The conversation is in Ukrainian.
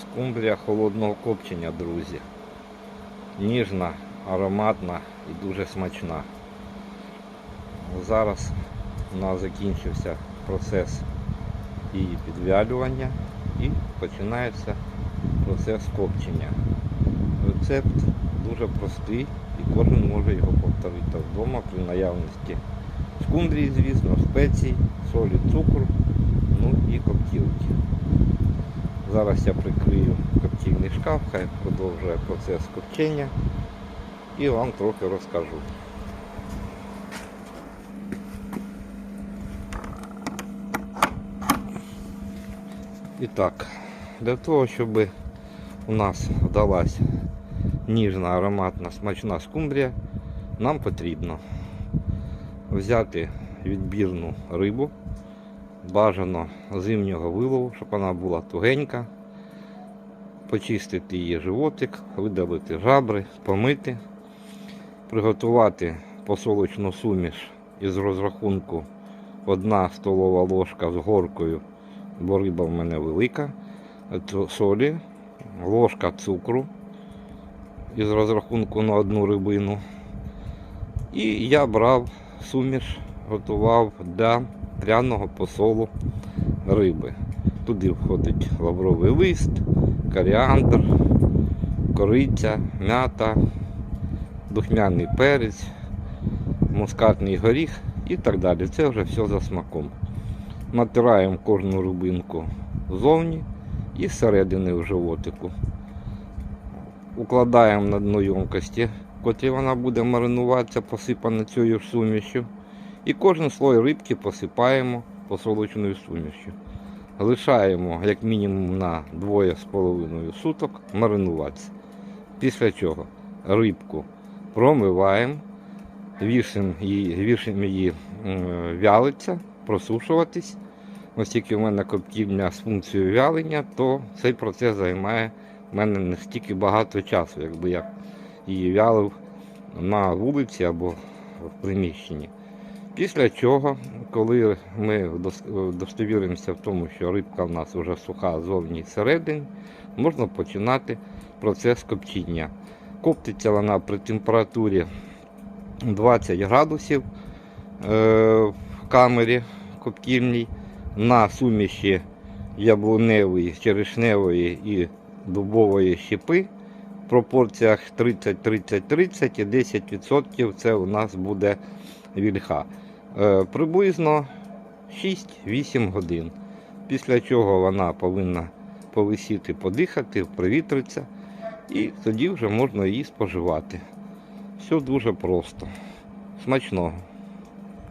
Скумбрія холодного копчення, друзі. Ніжна, ароматна і дуже смачна. Зараз у нас закінчився процес її підвялювання і починається процес копчення. Рецепт дуже простий і кожен може його повторити вдома при наявності скумбрії, звісно, спецій, солі, цукру, ну і коптілки. Зараз я прикрию коптильний шкаф, хай продовжує процес копчення і вам трохи розкажу. І так, для того, щоб у нас вдалася ніжна, ароматна, смачна скумбрія, нам потрібно взяти відбірну рибу, бажано зимнього вилову, щоб вона була тугенька, почистити її животик, видалити жабри, помити, приготувати посолочну суміш із розрахунку 1 столова ложка з горкою, бо риба в мене велика, солі, ложка цукру із розрахунку на одну рибину. І я брав суміш, готував для пряного посолу риби. Туди входить лавровий лист, коріандр, кориця, м'ята, духмяний перець, мускатний горіх і так далі. Це вже все за смаком. Натираємо кожну рибинку ззовні і зсередини в животику. Укладаємо на дно ємкості, в котрій вона буде маринуватися, посипана цією сумішю. І кожен слой рибки посипаємо посолочною сумішю. Лишаємо як мінімум на 2,5 суток маринуватися. Після чого рибку промиваємо, вішаємо її, вішаємо її вялиться, просушуватись. Оскільки в мене коптільня з функцією вялення, то цей процес займає в мене не стільки багато часу, якби я її вялив на вулиці або в приміщенні. Після чого, коли ми достовіримося в тому, що рибка в нас вже суха зовні і всередині, можна починати процес копчення. Коптиться вона при температурі 20 градусів е, в камері коптільній на суміші яблуневої, черешневої і дубової щепи в пропорціях 30-30-30 і 10% це у нас буде вільха. Е, приблизно 6-8 годин. Після чого вона повинна повисіти, подихати, провітритися, і тоді вже можна її споживати. Все дуже просто. Смачного.